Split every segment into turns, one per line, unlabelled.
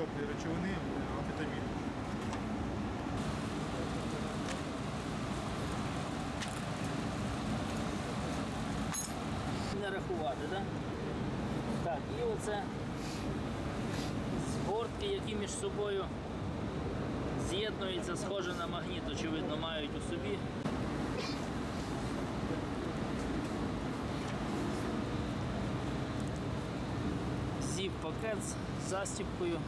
психотропної речовини е, амфетамін.
Не рахувати, так? Так, і оце згортки, які між собою з'єднуються, схоже на магніт, очевидно, мають у собі. Пакет з застіпкою,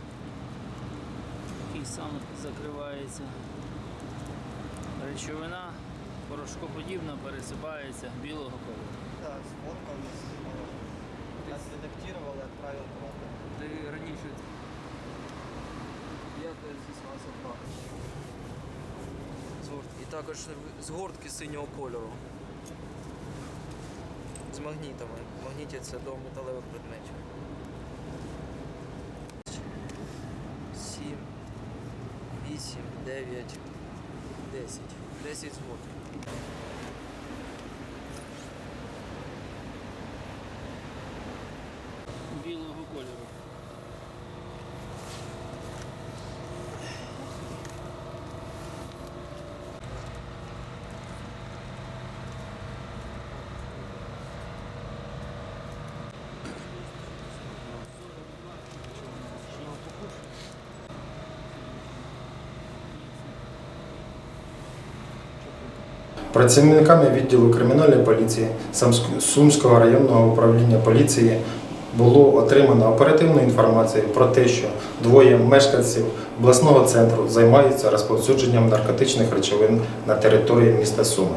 який сам закривається. Речовина порошкоподібна пересипається білого кольору.
Да, сфоткал, я редактировал и отправил куда-то.
Ти раніше я два. Згортки. І також згортки синього кольору. З магнітами. Магнітяться до металевих предметів. 9, 10. 10 згортків.
білого кольору.
Працівниками відділу кримінальної поліції Сумського районного управління поліції було отримано оперативну інформацію про те, що двоє мешканців обласного центру займаються розповсюдженням наркотичних речовин на території міста Суми.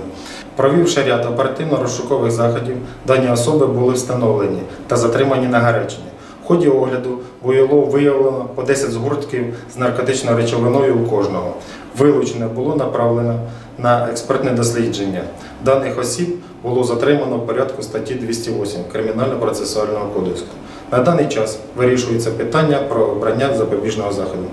Провівши ряд оперативно-розшукових заходів, дані особи були встановлені та затримані на Гаречині. В ході огляду було виявлено по 10 згортків з наркотичною речовиною у кожного. Вилучене було направлено на експертне дослідження. Даних осіб було затримано в порядку статті 208 Кримінально-процесуального кодексу. На даний час вирішується питання про обрання запобіжного заходу.